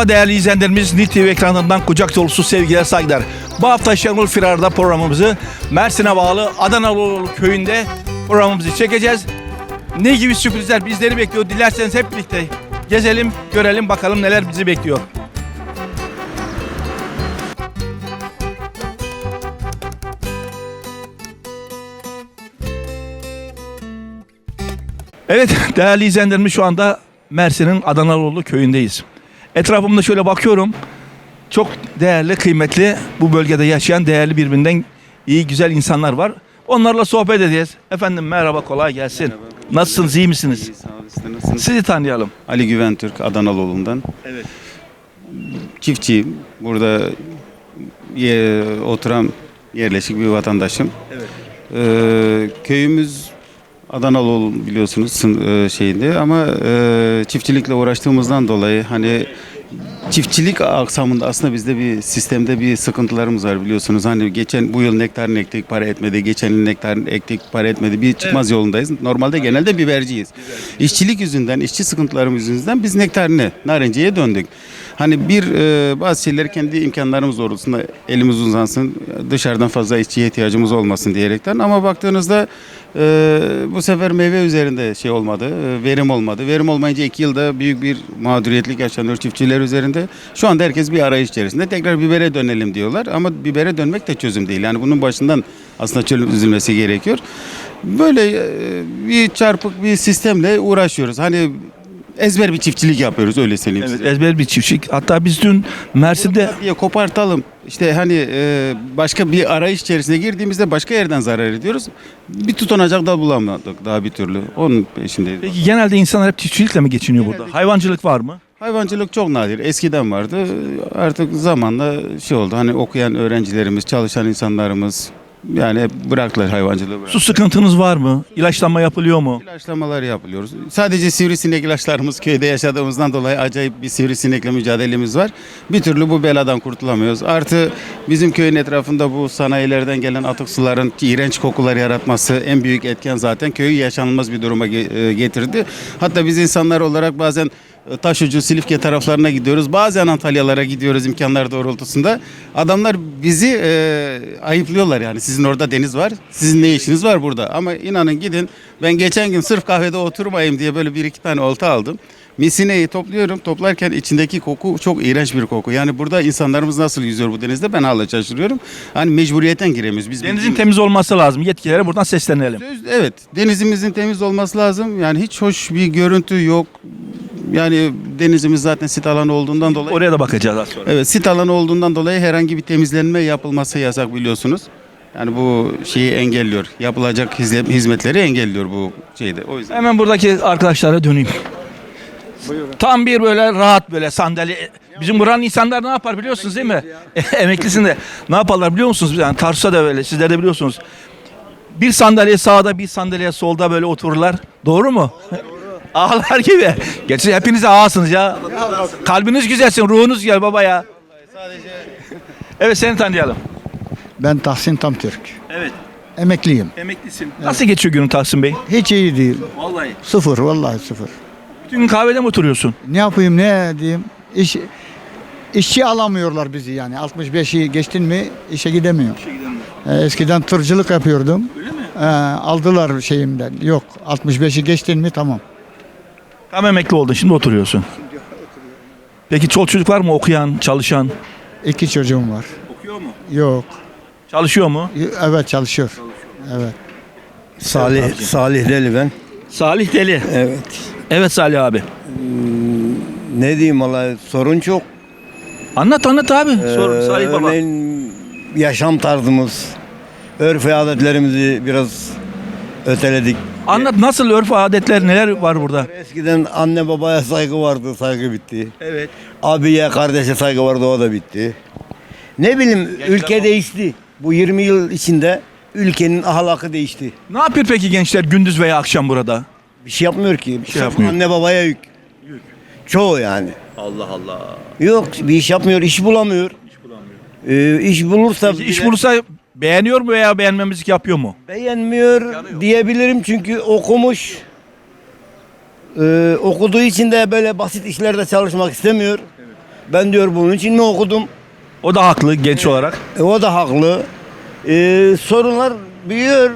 Merhaba değerli izleyenlerimiz. NİT TV ekranından kucak dolusu sevgiler saygılar. Bu hafta Şenol Firar'da programımızı Mersin'e bağlı Adanalı köyünde programımızı çekeceğiz. Ne gibi sürprizler bizleri bekliyor dilerseniz hep birlikte gezelim görelim bakalım neler bizi bekliyor. Evet değerli izleyenlerimiz şu anda Mersin'in Adanalıoğlu köyündeyiz. Etrafımda şöyle bakıyorum. Çok değerli, kıymetli bu bölgede yaşayan değerli birbirinden iyi, güzel insanlar var. Onlarla sohbet edeceğiz. Efendim merhaba, kolay gelsin. Nasılsınız, iyi misiniz? İyi, sağ ol. Siz de nasılsınız? Sizi tanıyalım. Ali Güven Türk, Adanalıoğlu'ndan. Evet. Çiftçiyim. Burada ye- oturan yerleşik bir vatandaşım. Evet. Ee, köyümüz Adanalıoğlu biliyorsunuz sın- e, şeyinde ama e, çiftçilikle uğraştığımızdan dolayı hani çiftçilik aksamında aslında bizde bir sistemde bir sıkıntılarımız var biliyorsunuz. Hani geçen bu yıl nektarin ektik para etmedi, geçen yıl nektarin ektik para etmedi. Bir çıkmaz yolundayız. Normalde genelde biberciyiz. İşçilik yüzünden, işçi sıkıntılarımız yüzünden biz nektarine, narenciyeye döndük. Hani bir e, bazı şeyleri kendi imkanlarımız doğrultusunda elimiz uzansın, dışarıdan fazla işçiye ihtiyacımız olmasın diyerekten. Ama baktığınızda e, bu sefer meyve üzerinde şey olmadı, e, verim olmadı. Verim olmayınca iki yılda büyük bir mağduriyetlik yaşanıyor çiftçiler üzerinde. Şu anda herkes bir arayış içerisinde. Tekrar bibere dönelim diyorlar ama bibere dönmek de çözüm değil. Yani bunun başından aslında çözülmesi gerekiyor. Böyle e, bir çarpık bir sistemle uğraşıyoruz. Hani ezber bir çiftçilik yapıyoruz öyle söyleyeyim Evet, size. ezber bir çiftçik. Hatta biz dün Mersin'de diye kopartalım. İşte hani e, başka bir arayış içerisine girdiğimizde başka yerden zarar ediyoruz. Bir tutunacak da bulamadık daha bir türlü. Onun peşindeyiz. Peki genelde insanlar hep çiftçilikle mi geçiniyor burada? Hayvancılık var mı? Hayvancılık çok nadir. Eskiden vardı. Artık zamanla şey oldu. Hani okuyan öğrencilerimiz, çalışan insanlarımız yani hep bıraktılar hayvancılığı. bıraktılar. Su sıkıntınız var mı? İlaçlanma yapılıyor mu? İlaçlamalar yapılıyoruz. Sadece sivrisinek ilaçlarımız köyde yaşadığımızdan dolayı acayip bir sivrisinekle mücadelemiz var. Bir türlü bu beladan kurtulamıyoruz. Artı bizim köyün etrafında bu sanayilerden gelen atık suların iğrenç kokular yaratması en büyük etken zaten köyü yaşanılmaz bir duruma e, getirdi. Hatta biz insanlar olarak bazen Taşucu, Silifke taraflarına gidiyoruz. Bazen Antalyalara gidiyoruz imkanlar doğrultusunda. Adamlar bizi e, ayıplıyorlar yani. Sizin orada deniz var. Sizin ne işiniz var burada? Ama inanın gidin. Ben geçen gün sırf kahvede oturmayayım diye böyle bir iki tane olta aldım. Misineyi topluyorum. Toplarken içindeki koku çok iğrenç bir koku. Yani burada insanlarımız nasıl yüzüyor bu denizde ben hala şaşırıyorum. Hani mecburiyetten giremiyoruz. Biz Denizin temiz olması lazım. Yetkililere buradan seslenelim. Söz- Evet, denizimizin temiz olması lazım. Yani hiç hoş bir görüntü yok. Yani denizimiz zaten sit alanı olduğundan dolayı. Oraya da bakacağız az sonra. Evet, sit alanı olduğundan dolayı herhangi bir temizlenme yapılması yasak biliyorsunuz. Yani bu şeyi engelliyor. Yapılacak hizmet- hizmetleri engelliyor bu şeyde. O yüzden Hemen buradaki arkadaşlara döneyim. Tam bir böyle rahat böyle sandalye. Bizim buranın insanlar ne yapar biliyorsunuz değil mi? Emeklisin de. Ne yaparlar biliyor musunuz? Yani Tarsus'a da böyle sizler de biliyorsunuz. Bir sandalye sağda bir sandalye solda böyle otururlar. Doğru mu? Ağlar gibi. Gerçi hepiniz ağasınız ya. Kalbiniz güzelsin, ruhunuz güzel baba ya. Evet seni tanıyalım. Ben Tahsin Tamtürk. Evet. Emekliyim. Emeklisin. Nasıl geçiyor günün Tahsin Bey? Hiç iyi değil. Vallahi. Sıfır vallahi sıfır. Bütün gün kahvede mi oturuyorsun? Ne yapayım ne diyeyim? İş, işçi alamıyorlar bizi yani. 65'i geçtin mi işe gidemiyor. Ee, eskiden tırcılık yapıyordum. Öyle mi? Ee, aldılar şeyimden. Yok 65'i geçtin mi tamam. Tam emekli oldun şimdi oturuyorsun. Peki çoluk çocuk var mı okuyan, çalışan? İki çocuğum var. Okuyor mu? Yok. Çalışıyor mu? Evet çalışıyor. Evet. Salih, Salih Deli ben. Salih Deli. Evet. Evet Salih abi. Ne diyeyim valla sorun çok. Anlat anlat abi. Sor Ee, Salih baba. Örneğin yaşam tarzımız, örf ve adetlerimizi biraz öteledik. Anlat nasıl örf adetler neler var burada? Eskiden anne babaya saygı vardı, saygı bitti. Evet. Abiye, kardeşe saygı vardı, o da bitti. Ne bileyim ülke değişti. Bu 20 yıl içinde ülkenin ahlakı değişti. Ne yapıyor peki gençler gündüz veya akşam burada? Bir şey yapmıyor ki. Bir şey yapmıyor. Anne babaya yük. Çoğu yani. Allah Allah. Yok bir iş yapmıyor, iş bulamıyor. İş bulamıyor. Ee, iş bulursa iş bulursa beğeniyor mu veya beğenmemizlik yapıyor mu? beğenmiyor diyebilirim çünkü okumuş. Ee, okuduğu için de böyle basit işlerde çalışmak istemiyor. Ben diyor bunun için mi okudum? O da haklı genç olarak. E, o da haklı. E, sorunlar büyüyor.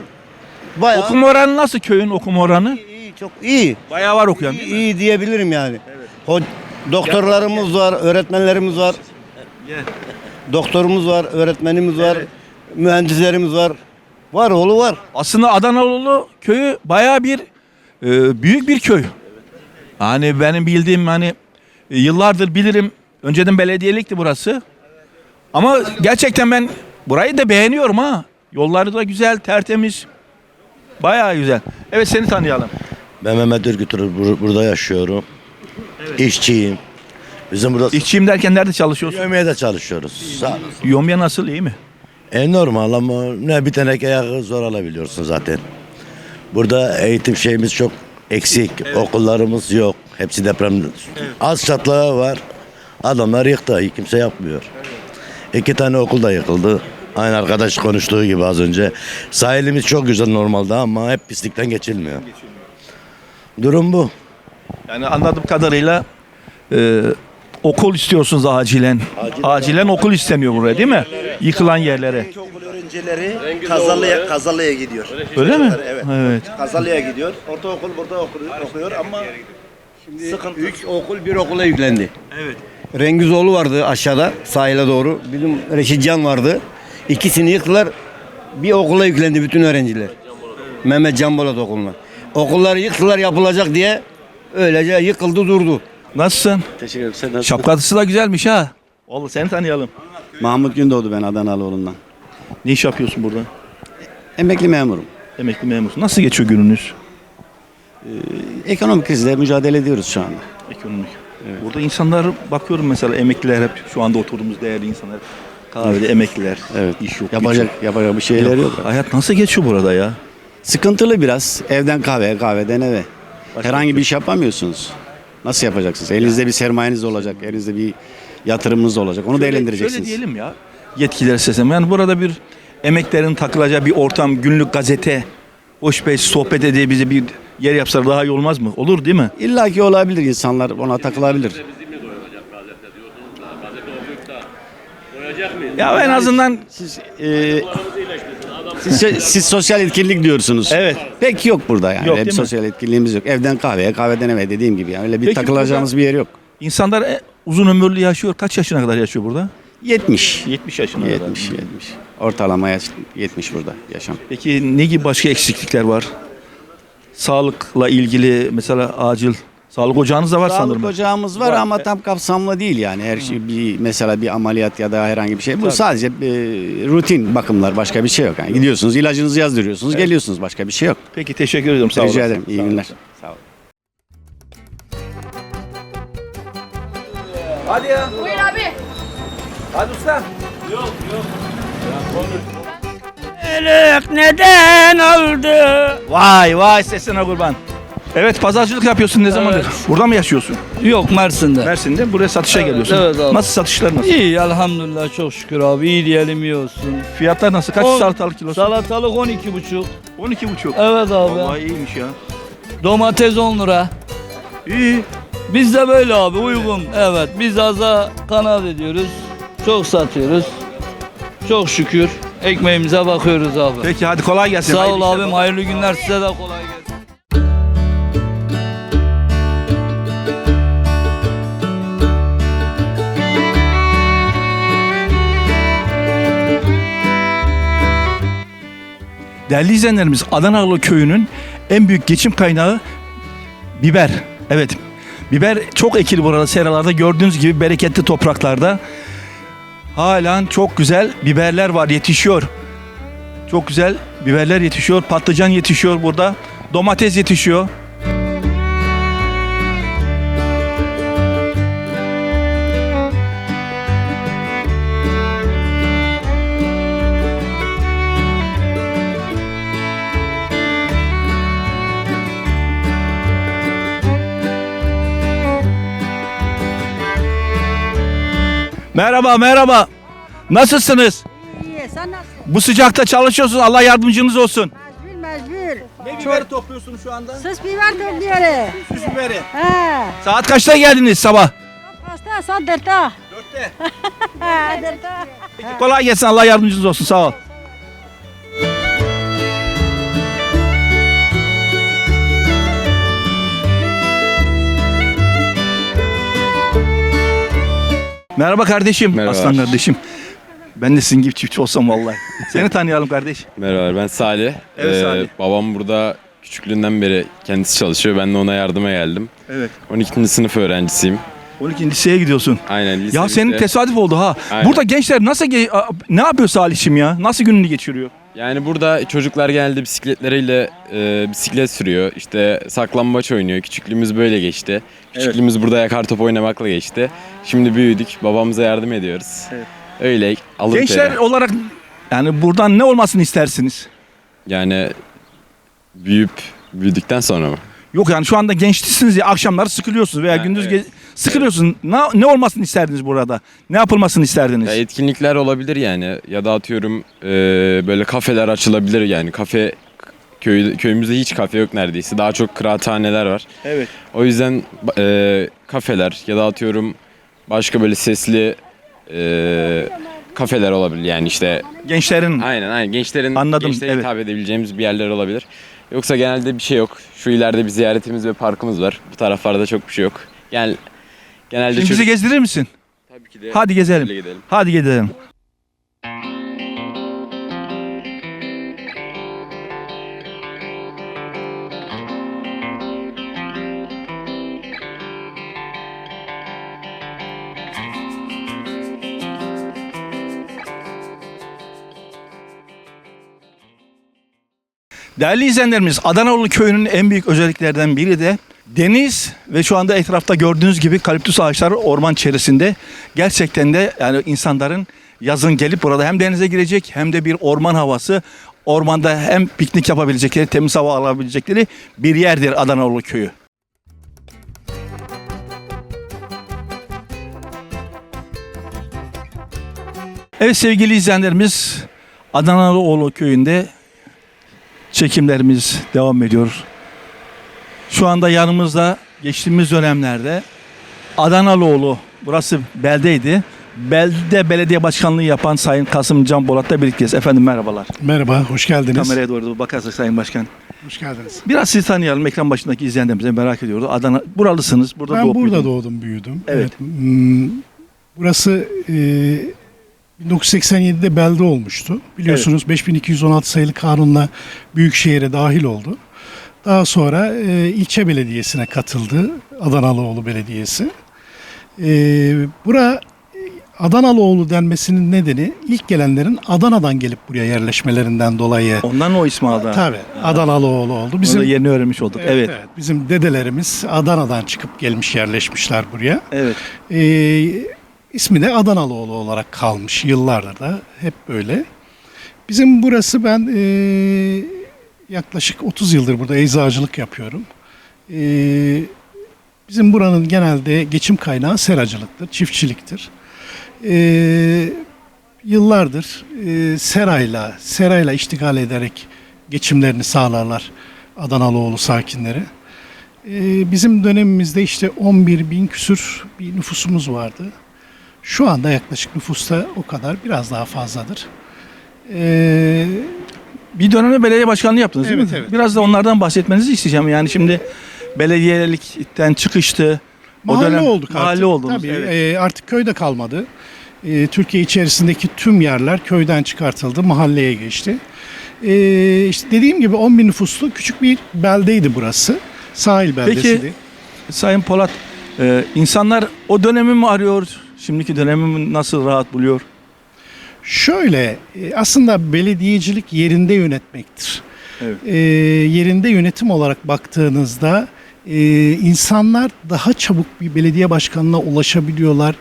Bayağı Okuma oranı nasıl köyün okuma oranı? iyi, çok iyi. Bayağı var okuyan İyi, mi? iyi diyebilirim yani. Ho- doktorlarımız var, öğretmenlerimiz var. Doktorumuz var, öğretmenimiz var, mühendislerimiz var. Var oğlu var. Aslında Adanalı köyü bayağı bir e, büyük bir köy. Hani benim bildiğim hani e, yıllardır bilirim. Önceden belediyelikti burası. Ama gerçekten ben burayı da beğeniyorum ha. Yolları da güzel, tertemiz. Bayağı güzel. Evet seni tanıyalım. Ben Mehmet Ürgütür bur- burada yaşıyorum. İşçiyim. Bizim burada İşçiyim derken nerede çalışıyorsun? yemeğe de çalışıyoruz. Sağ. Yomya nasıl iyi mi? E normal ama ne bir teneke yağı zor alabiliyorsun zaten. Burada eğitim şeyimiz çok eksik. Okullarımız yok. Hepsi deprem. Az çatlağı var. Adamlar yıktı. Kimse yapmıyor. İki tane okul da yıkıldı. Aynı arkadaş konuştuğu gibi az önce. Sahilimiz çok güzel normalde ama hep pislikten geçilmiyor. Durum bu. Yani anladığım kadarıyla e, okul istiyorsunuz acilen. Acilen okul isteniyor buraya değil mi? Yıkılan yerlere. İlkokul öğrencileri Kazalı'ya Kazalı'ya gidiyor. Öyle mi? Evet. Evet. Kazalı'ya gidiyor. Ortaokul burada okuyor, okuyor ama sıkıntı. Üç okul bir okula yüklendi. Evet. Rengizoğlu vardı aşağıda sahile doğru. Bizim Reşitcan vardı. İkisini yıktılar. Bir okula yüklendi bütün öğrenciler. Mehmet Can Bolat okuluna. Okulları yıktılar yapılacak diye öylece yıkıldı durdu. Nasılsın? Teşekkür ederim. Sen nasılsın? Şapkası da güzelmiş ha. Vallahi seni tanıyalım. Mahmut Gündoğdu ben Adanalıoğlu'ndan. Ne iş yapıyorsun burada? Emekli memurum. Emekli memursun. Nasıl geçiyor gününüz? Ekonomik krizle mücadele ediyoruz şu anda. Ekonomik. Burada insanlar bakıyorum mesela emekliler hep şu anda oturduğumuz değerli insanlar. Kahvede emekliler. Evet. İş yok. Yapacak, güç yapacak bir şeyler yok. Hayat nasıl geçiyor burada ya? Sıkıntılı biraz. Evden kahveye, kahveden eve. Herhangi bir iş yapamıyorsunuz. Nasıl yapacaksınız? Elinizde bir sermayeniz olacak. Elinizde bir yatırımınız olacak. Onu Şöyle- değerlendireceksiniz. Şöyle diyelim ya. Yetkililere sesleniyorum. Yani burada bir emeklerin takılacağı bir ortam, günlük gazete, hoş beş sohbet bize bir yer yapsalar daha iyi olmaz mı? Olur değil mi? İlla ki olabilir insanlar ona takılabilir. Ya en azından Siz, e, siz, siz sosyal etkinlik diyorsunuz. Evet. Pek yok burada yani. Yok, bir değil mi? sosyal etkinliğimiz yok. Evden kahveye, kahveden eve dediğim gibi. Yani öyle bir Peki takılacağımız bir yer yok. insanlar e, uzun ömürlü yaşıyor. Kaç yaşına kadar yaşıyor burada? 70. 70 yaşına kadar. 70, 70. Ortalama yaş 70 burada yaşam. Peki ne gibi başka eksiklikler var? Sağlıkla ilgili mesela acil sağlık ocağınız da var Sağlık sanırım. ocağımız var, Var. ama tam kapsamlı değil yani. Her şey bir mesela bir ameliyat ya da herhangi bir şey. Bu sadece e, rutin bakımlar, başka bir şey yok. Yani gidiyorsunuz, ilacınızı yazdırıyorsunuz, geliyorsunuz. Başka bir şey yok. Peki teşekkür ederim. Sağ olun. Rica ederim. İyi günler. Hadi ya. Buyur abi. Hadi usta. Elek neden aldı? Vay vay sesine kurban. Evet pazarcılık yapıyorsun ne zamandır? Burada mı yaşıyorsun? Yok Mersin'de. Mersin'de buraya satışa geliyorsun. evet abi. Nasıl satışlar nasıl? İyi elhamdülillah çok şükür abi. İyi diyelim iyi olsun. Fiyatlar nasıl? Kaç On- salatalık kilosu? Salatalık 12 buçuk. 12 buçuk. Evet abi. Vallahi iyiymiş ya. Domates 10 lira. İyi. Biz de böyle abi uygun. Evet biz aza kanaat ediyoruz. Çok satıyoruz. Çok şükür. Ekmeğimize bakıyoruz abi. Peki hadi kolay gelsin. Sağ Hayırlı ol işler. abim. Hayırlı günler size de kolay gelsin. Değerli izleyenlerimiz Adanalı köyünün en büyük geçim kaynağı biber. Evet. Biber çok ekili burada seralarda gördüğünüz gibi bereketli topraklarda. Halen çok güzel biberler var yetişiyor. Çok güzel biberler yetişiyor. Patlıcan yetişiyor burada. Domates yetişiyor. Merhaba merhaba. Nasılsınız? İyi, sen nasılsın? Bu sıcakta çalışıyorsunuz. Allah yardımcınız olsun. Mecbur mecbur. Ne biberi topluyorsunuz şu anda? Sus biber topluyoruz. Süs biberi. He. Saat kaçta geldiniz sabah? Pasta saat dörtte. Kolay gelsin. Allah yardımcınız olsun. Sağ ol. Merhaba kardeşim. Merhaba. Aslan kardeşim. Ben de sizin gibi çiftçi olsam vallahi. Seni tanıyalım kardeş. Merhaba ben Salih. Evet, Ee, Salih. Babam burada küçüklüğünden beri kendisi çalışıyor. Ben de ona yardıma geldim. Evet. 12. sınıf öğrencisiyim. 12. liseye gidiyorsun. Aynen lise Ya senin bitti. tesadüf oldu ha. Aynen. Burada gençler nasıl ge- ne yapıyor Salih'im ya? Nasıl gününü geçiriyor? Yani burada çocuklar genelde bisikletleriyle e, bisiklet sürüyor. İşte saklambaç oynuyor. Küçüklüğümüz böyle geçti. Küçüklüğümüz burada yakar top oynamakla geçti. Şimdi büyüdük. Babamıza yardım ediyoruz. Evet. Öyle alın Gençler teri. olarak yani buradan ne olmasını istersiniz? Yani büyüyüp büyüdükten sonra mı? Yok yani şu anda gençsiniz ya akşamları sıkılıyorsunuz veya Ha, gündüz evet. ge- sıkılıyorsun. Ne, ne olmasını isterdiniz burada? Ne yapılmasını isterdiniz? Ya etkinlikler olabilir yani ya da atıyorum e, böyle kafeler açılabilir yani kafe köy, köyümüzde hiç kafe yok neredeyse daha çok kıraathaneler var. Evet. O yüzden e, kafeler ya da atıyorum başka böyle sesli e, kafeler olabilir yani işte Gençlerin aynen aynen gençlerin Anladım, gençlere evet. hitap edebileceğimiz bir yerler olabilir. Yoksa genelde bir şey yok. Şu ileride bir ziyaretimiz ve parkımız var. Bu taraflarda çok bir şey yok. Gel genelde Şimdi bizi çocuk- gezdirir misin? Tabii ki de Hadi gezelim. Hadi gidelim. Değerli izleyenlerimiz Adanalı köyünün en büyük özelliklerden biri de deniz ve şu anda etrafta gördüğünüz gibi kaliptüs ağaçları orman içerisinde gerçekten de yani insanların yazın gelip burada hem denize girecek hem de bir orman havası ormanda hem piknik yapabilecekleri temiz hava alabilecekleri bir yerdir Adanalı köyü. Evet sevgili izleyenlerimiz Adanalıoğlu köyünde çekimlerimiz devam ediyor. Şu anda yanımızda geçtiğimiz dönemlerde Adanalıoğlu burası beldeydi. Belde belediye başkanlığı yapan Sayın Kasım Can Bolat'la birlikteyiz. Efendim merhabalar. Merhaba, hoş geldiniz. Kameraya doğru bakarsak Sayın Başkan. Hoş geldiniz. Biraz sizi tanıyalım. Ekran başındaki izleyenlerimize merak ediyoruz. Adana, buralısınız. Burada ben doğup burada büyüdünüz. doğdum, büyüdüm. Evet. Hmm, Burası e, 1987'de belde olmuştu. Biliyorsunuz 5216 sayılı kanunla Büyükşehir'e dahil oldu. Daha sonra e, ilçe belediyesine katıldı Adanalıoğlu Belediyesi. E, bura Adanalıoğlu denmesinin nedeni ilk gelenlerin Adana'dan gelip buraya yerleşmelerinden dolayı. Ondan o ismi aldı. Tabii Adanalıoğlu oldu. Bizim Bizim yerini öğrenmiş olduk. Evet. Evet, Bizim dedelerimiz Adana'dan çıkıp gelmiş yerleşmişler buraya. Evet. Ee, ismi de Adanalıoğlu olarak kalmış yıllardır da hep böyle. Bizim burası ben ee, yaklaşık 30 yıldır burada eczacılık yapıyorum. Ee, bizim buranın genelde geçim kaynağı seracılıktır, çiftçiliktir. Ee, yıllardır e, serayla, serayla iştigal ederek geçimlerini sağlarlar Adanalıoğlu sakinleri. Ee, bizim dönemimizde işte 11 bin küsür bir nüfusumuz vardı. Şu anda yaklaşık nüfusta o kadar biraz daha fazladır. Ee, Bir dönemde belediye başkanlığı yaptınız değil Evet, mi? evet. Biraz da onlardan bahsetmenizi isteyeceğim. Yani şimdi belediyelikten çıkıştı. O mahalle dönem- olduk Mahalle artık. oldunuz. Tabii, evet. e, artık köyde kalmadı. E, Türkiye içerisindeki tüm yerler köyden çıkartıldı, mahalleye geçti. E, işte dediğim gibi 10 bin nüfuslu küçük bir beldeydi burası. Sahil beldesiydi. Sayın Polat, e, insanlar o dönemi mi arıyor? Şimdiki dönemi mi nasıl rahat buluyor? Şöyle e, aslında belediyecilik yerinde yönetmektir. Evet. E, yerinde yönetim olarak baktığınızda e, insanlar daha çabuk bir belediye başkanına ulaşabiliyorlar.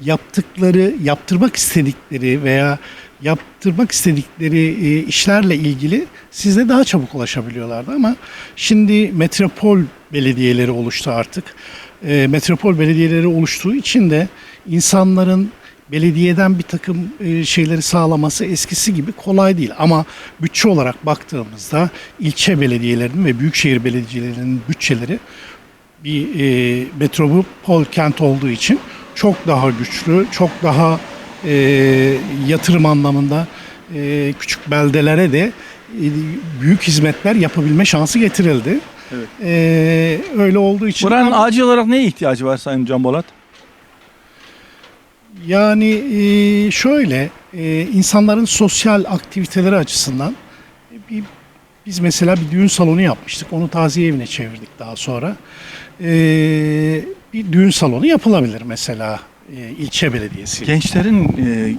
Yaptıkları, yaptırmak istedikleri veya yaptırmak istedikleri e, işlerle ilgili size daha çabuk ulaşabiliyorlardı ama şimdi metropol belediyeleri oluştu artık. E, metropol belediyeleri oluştuğu için de insanların belediyeden bir takım e, şeyleri sağlaması eskisi gibi kolay değil. Ama bütçe olarak baktığımızda ilçe belediyelerinin ve büyükşehir belediyelerinin bütçeleri bir e, metropol kent olduğu için çok daha güçlü, çok daha e, yatırım anlamında e, küçük beldelere de e, büyük hizmetler yapabilme şansı getirildi. Evet. E, öyle olduğu için Buranın acil olarak neye ihtiyacı var Sayın Can Bolat? Yani e, şöyle e, insanların sosyal aktiviteleri açısından e, bir, biz mesela bir düğün salonu yapmıştık. Onu taziye evine çevirdik daha sonra. E, bir düğün salonu yapılabilir mesela e, ilçe belediyesi. Gençlerin e,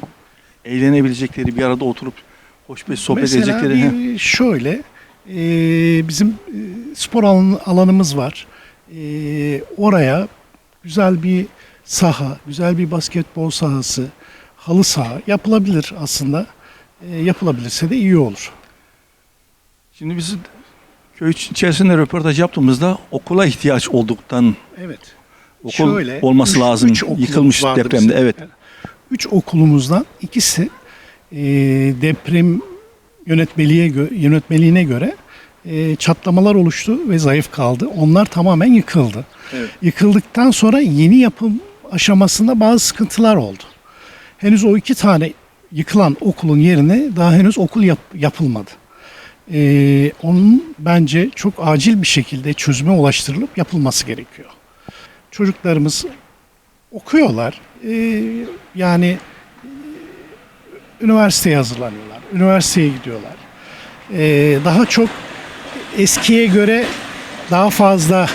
eğlenebilecekleri, bir arada oturup hoş bir sohbet Mesela edecekleri. bir şöyle e, bizim e, spor alan- alanımız var. E, oraya güzel bir saha, güzel bir basketbol sahası, halı saha yapılabilir aslında. E, yapılabilirse de iyi olur. Şimdi biz köy içerisinde röportaj yaptığımızda okula ihtiyaç olduktan Evet. okul Şöyle, olması üç- lazım. üç Yıkılmış depremde. bizim. Evet. Üç okulumuzdan ikisi e, deprem yönetmeliğe gö- yönetmeliğine göre e, çatlamalar oluştu ve zayıf kaldı. Onlar tamamen yıkıldı. Evet. Yıkıldıktan sonra yeni yapım aşamasında bazı sıkıntılar oldu. Henüz o iki tane yıkılan okulun yerine daha henüz okul yap- yapılmadı. E, onun bence çok acil bir şekilde çözüme ulaştırılıp yapılması gerekiyor. Çocuklarımız okuyorlar. Ee, yani üniversiteye hazırlanıyorlar. Üniversiteye gidiyorlar. Ee, daha çok eskiye göre daha fazla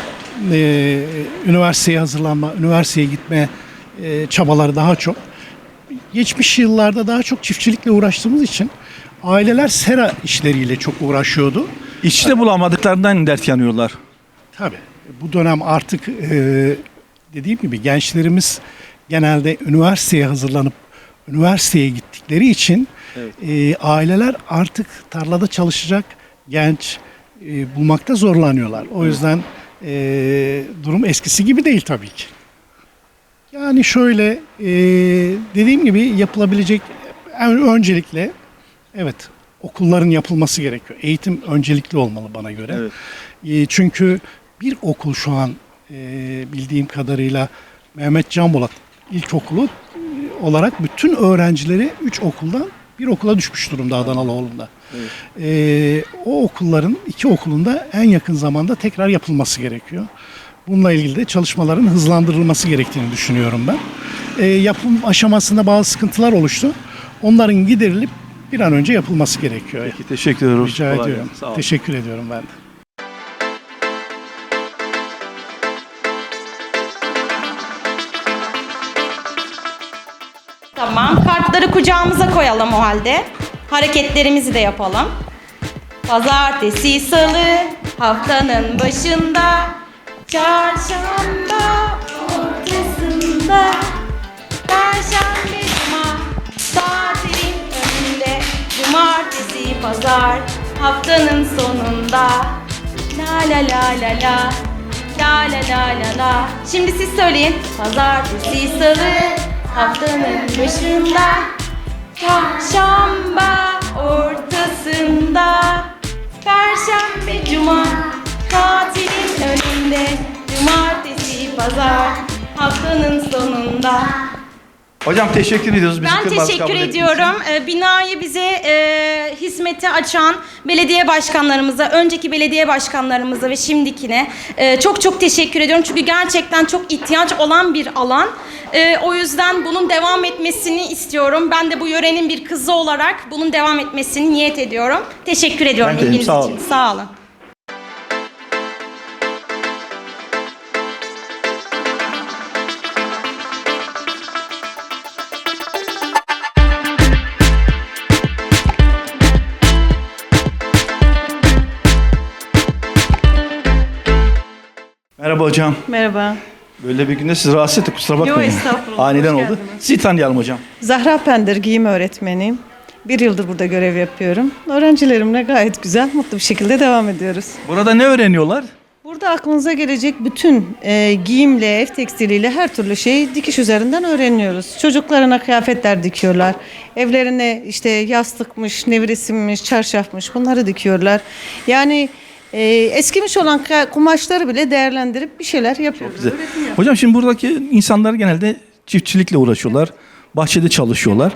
e, üniversiteye hazırlanma, üniversiteye gitme e, çabaları daha çok. Geçmiş yıllarda daha çok çiftçilikle uğraştığımız için aileler sera işleriyle çok uğraşıyordu. İşçi bulamadıklarından dert yanıyorlar. Tabii. Bu dönem artık e, dediğim gibi gençlerimiz genelde üniversiteye hazırlanıp üniversiteye gittikleri için e, aileler artık tarlada çalışacak genç e, bulmakta zorlanıyorlar. O yüzden e, durum eskisi gibi değil tabii ki. Yani şöyle e, dediğim gibi yapılabilecek öncelikle evet okulların yapılması gerekiyor. Eğitim öncelikli olmalı bana göre. Evet. E, çünkü bir okul şu an e, bildiğim kadarıyla Mehmet Can Bolat İlkokulu e, olarak bütün öğrencileri 3 okuldan bir okula düşmüş durumda Adanalıoğlu'nda. E, o okulların iki okulunda en yakın zamanda tekrar yapılması gerekiyor. Bununla ilgili de çalışmaların hızlandırılması gerektiğini düşünüyorum ben. E, yapım aşamasında bazı sıkıntılar oluştu. Onların giderilip bir an önce yapılması gerekiyor. Peki teşekkür ediyoruz. Rica Kolay ediyorum. Sağ olun. Teşekkür ediyorum ben de. Tamam. Kartları kucağımıza koyalım o halde. Hareketlerimizi de yapalım. Pazartesi, salı, haftanın başında, çarşamba ortasında, perşembe, cuma, tatilin önünde, cumartesi, pazar, haftanın sonunda. La la la la la, la la la la la. Şimdi siz söyleyin. Pazartesi, salı, haftanın başında, Çarşamba ortasında Perşembe, cuma Tatilin önünde Cumartesi, pazar Haftanın sonunda Hocam teşekkür ediyoruz. Bizi Ben kırmaz teşekkür kabul ettiğiniz için. ediyorum. Ee, binayı bize e, hizmete açan belediye başkanlarımıza, önceki belediye başkanlarımıza ve şimdikine e, çok çok teşekkür ediyorum. Çünkü gerçekten çok ihtiyaç olan bir alan. E, o yüzden bunun devam etmesini istiyorum. Ben de bu yörenin bir kızı olarak bunun devam etmesini niyet ediyorum. Teşekkür ediyorum Ben de ilginiz sağ için. olun. Sağ olun. Hocam. Merhaba. Böyle bir günde sizi rahatsız ettik kusura bakmayın. Yo, estağfurullah. Aniden Hoş oldu. geldiniz. Sizi tanıyalım hocam. Zahra Pender giyim öğretmeniyim. Bir yıldır burada görev yapıyorum. Öğrencilerimle gayet güzel, mutlu bir şekilde devam ediyoruz. Burada ne öğreniyorlar? Burada aklınıza gelecek bütün e, giyimle, ev tekstiliyle her türlü şeyi dikiş üzerinden öğreniyoruz. Çocuklarına kıyafetler dikiyorlar. Evlerine işte yastıkmış, nevresimmiş, çarşafmış bunları dikiyorlar. Yani e, eskimiş olan kumaşları bile değerlendirip bir şeyler yapıyoruz. Güzel. Hocam şimdi buradaki insanlar genelde çiftçilikle uğraşıyorlar. Bahçede çalışıyorlar.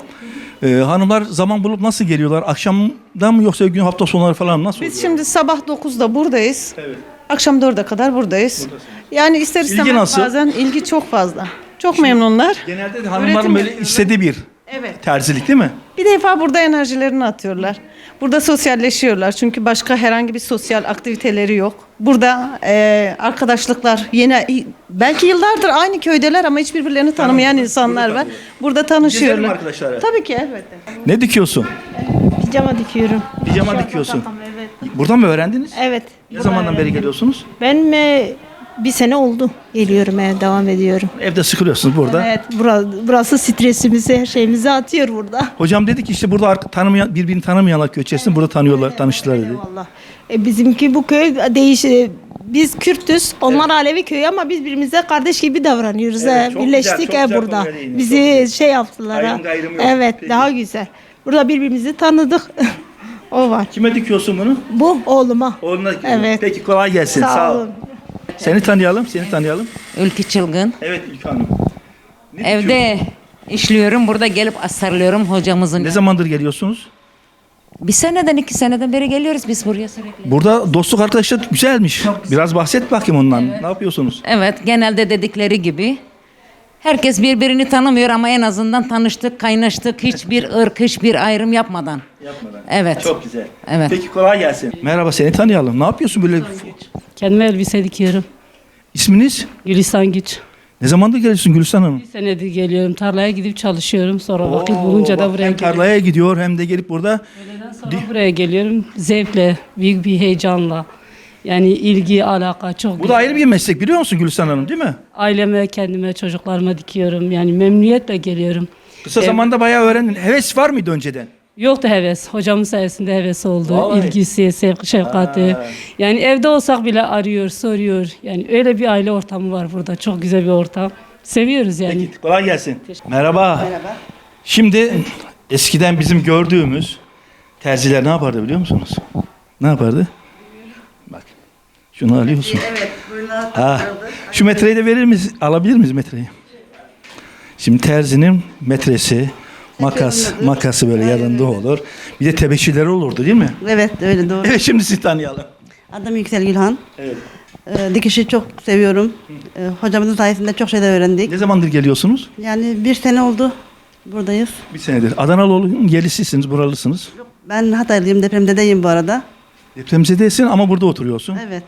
Ee, hanımlar zaman bulup nasıl geliyorlar? Akşamdan mı yoksa gün hafta sonları falan nasıl Biz oluyor? şimdi sabah 9'da buradayız. Evet. Akşam 4'e kadar buradayız. Yani ister İlgi istemez nasıl? bazen ilgi çok fazla. Çok memnunlar. Genelde de hanımların Üretim böyle yapıyorlar. istediği bir Evet. terzilik değil mi? Bir defa burada enerjilerini atıyorlar. Burada sosyalleşiyorlar çünkü başka herhangi bir sosyal aktiviteleri yok. Burada e, arkadaşlıklar yine belki yıllardır aynı köydeler ama hiç birbirlerini tanımayan insanlar var. Burada Gezelim tanışıyorlar. arkadaşlar. Tabii ki elbette. Ne dikiyorsun? Pijama dikiyorum. Pijama dikiyorsun. Evet. Buradan mı öğrendiniz? Evet. Ne zamandan beri geliyorsunuz? Ben mi bir sene oldu. Geliyorum eve devam ediyorum. Evde sıkılıyorsunuz burada. Evet. Burası, burası stresimizi, her şeyimizi atıyor burada. Hocam dedi ki işte burada arka- tanımayan, birbirini tanımayanlar köy içerisinde burada tanıyorlar, tanıştılar dedi. Vallahi. E, bizimki bu köy değiş e, biz Kürtüz, onlar Alevi köyü ama biz birbirimize kardeş gibi davranıyoruz. Evet, he. çok Birleştik güzel, çok he güzel burada. konuya değindin, çok Bizi şey yaptılar. ha. Ayrım gayrım yok. Evet, Peki. daha güzel. Burada birbirimizi tanıdık. o var. Kime dikiyorsun bunu? Bu oğluma. Oğluna. Evet. Peki kolay gelsin. Sağ ol. olun. Seni tanıyalım, seni tanıyalım. Ülkü çılgın. Evet İlk Hanım. Ne Evde işliyorum. Burada gelip asarlıyorum hocamızın. Ne zamandır geliyorsunuz? Bir seneden iki seneden beri geliyoruz biz buraya sürekli. Burada dostluk arkadaşlar güzelmiş. Biraz bahset bakayım ondan. Ne yapıyorsunuz? Evet genelde dedikleri gibi. Herkes birbirini tanımıyor ama en azından tanıştık, kaynaştık. Hiçbir ırk, hiçbir ayrım yapmadan. Yapmadan. Evet. Çok güzel. Evet. Peki kolay gelsin. Merhaba seni tanıyalım. Ne yapıyorsun böyle? Kendime elbise dikiyorum. İsminiz? Gülistan Güç. Ne zamandır geliyorsun Gülistan Hanım? Bir senedir geliyorum. Tarlaya gidip çalışıyorum. Sonra vakit bulunca da buraya hem geliyorum. tarlaya gidiyor hem de gelip burada. Sonra buraya geliyorum. Zevkle, büyük bir heyecanla. Yani ilgi, alaka çok Bu da ayrı bir meslek biliyor musun Gülistan Hanım değil mi? Aileme, kendime, çocuklarıma dikiyorum. Yani memnuniyetle geliyorum. Kısa zamanda bayağı öğrendin. Heves var mıydı önceden? Yok da heves. Hocamın sayesinde heves oldu. Vallahi. İlgisi, sevgi, şefkati. Yani evde olsak bile arıyor, soruyor. Yani öyle bir aile ortamı var burada. Çok güzel bir ortam. Seviyoruz yani. Peki kolay gelsin. Merhaba. Merhaba. Şimdi eskiden bizim gördüğümüz terziler ne yapardı biliyor musunuz? Ne yapardı? Şunu alıyorsun. Evet, Ha. Şu metreyi de verir miyiz? Alabilir miyiz metreyi? Şimdi terzinin metresi, makas, makası böyle yanında olur. Bir de tebeşirleri olurdu değil mi? Evet, öyle doğru. Evet şimdi sizi tanıyalım. Adım Yüksel Gülhan. Evet. Ee, dikişi çok seviyorum. Ee, hocamızın sayesinde çok şey de öğrendik. Ne zamandır geliyorsunuz? Yani bir sene oldu buradayız. Bir senedir. Adanalı'nın yerlisisiniz, buralısınız. Ben Hataylıyım, depremdedeyim bu arada. Depremzedesin ama burada oturuyorsun. Evet.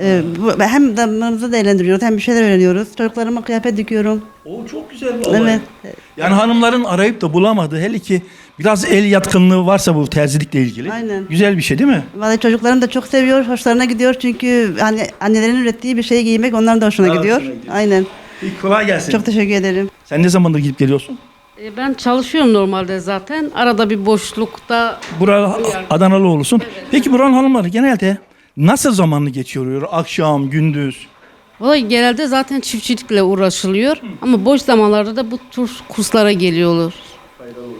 Ee, bu, hem damlarımızı da eğlendiriyoruz hem bir şeyler öğreniyoruz. Çocuklarıma kıyafet dikiyorum. O çok güzel bir olay. Evet. Yani hanımların arayıp da bulamadığı hele ki biraz el yatkınlığı varsa bu terzilikle ilgili. Aynen. Güzel bir şey değil mi? Vallahi çocuklarım da çok seviyor, hoşlarına gidiyor çünkü hani annelerin ürettiği bir şeyi giymek onların da hoşuna Daha gidiyor. hoşuna gidiyor. Aynen. İyi, kolay gelsin. Çok teşekkür ederim. Sen ne zamandır gidip geliyorsun? E, Ben çalışıyorum normalde zaten. Arada bir boşlukta Burada Adanalı olursun. Peki buranın hanımları genelde nasıl zamanını geçiriyor? Akşam, gündüz? Vallahi genelde zaten çiftçilikle uğraşılıyor. Ama boş zamanlarda da bu tür kurslara geliyorlar.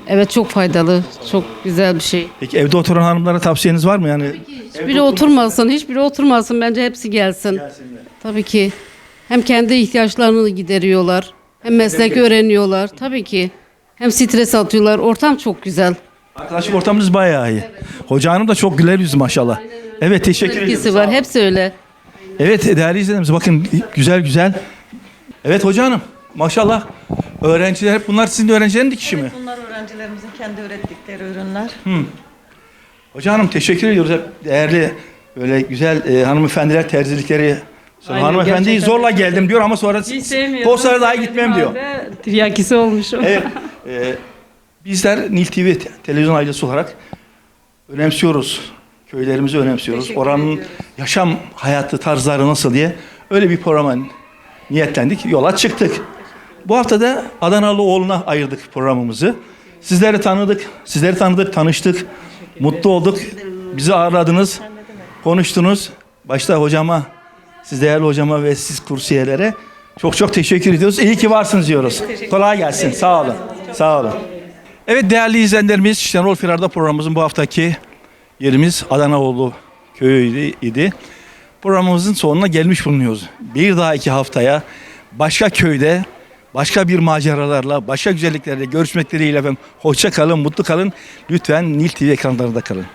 Evet çok faydalı. Çok güzel bir şey. Peki evde oturan hanımlara tavsiyeniz var mı? Yani Hiçbiri oturmasın, hiçbiri oturmasın. Bence hepsi gelsin. Tabii ki. Hem kendi ihtiyaçlarını gideriyorlar. Hem meslek öğreniyorlar. Tabii ki. Hem stres atıyorlar. Ortam çok güzel. arkadaşlık ortamınız bayağı iyi. Hoca hanım da çok güler yüzü maşallah. Evet teşekkür ederim. Etkisi var. Hepsi öyle. Evet değerli izleyicilerimiz bakın güzel güzel. Evet hoca hanım maşallah öğrenciler hep bunlar sizin öğrencilerin dikişi mi? Bunlar öğrencilerimizin kendi ürettikleri ürünler. Hoca hanım teşekkür ediyoruz hep değerli böyle güzel e, hanımefendiler terzilikleri. Sonra Aynen, hanımefendi gerçekten zorla geldim diyor ama sonra Hiç sevmiyorum. dahi gitmem diyor. Tiryakisi olmuşum. Evet. e, bizler Nil TV te- televizyon ailesi olarak önemsiyoruz. Köylerimizi önemsiyoruz. Oranın yaşam hayatı tarzları nasıl diye öyle bir programa niyetlendik. Yola çıktık. Bu hafta da Adanalı oğluna ayırdık programımızı. Sizleri tanıdık, sizleri tanıdık, tanıştık. Mutlu olduk. Bizi ağırladınız, konuştunuz. Başta hocama, siz değerli hocama ve siz kursiyerlere çok çok teşekkür ediyoruz. İyi ki varsınız diyoruz. Kolay gelsin. Sağ olun. Sağ olun. Evet değerli izleyenlerimiz Şenol Firar'da programımızın bu haftaki yerimiz Adanaoğlu köyü idi. Programımızın sonuna gelmiş bulunuyoruz. Bir dahaki haftaya başka köyde, başka bir maceralarla, başka güzelliklerle görüşmek dileğiyle efendim. Hoşça kalın, mutlu kalın. Lütfen Nil TV ekranlarında kalın.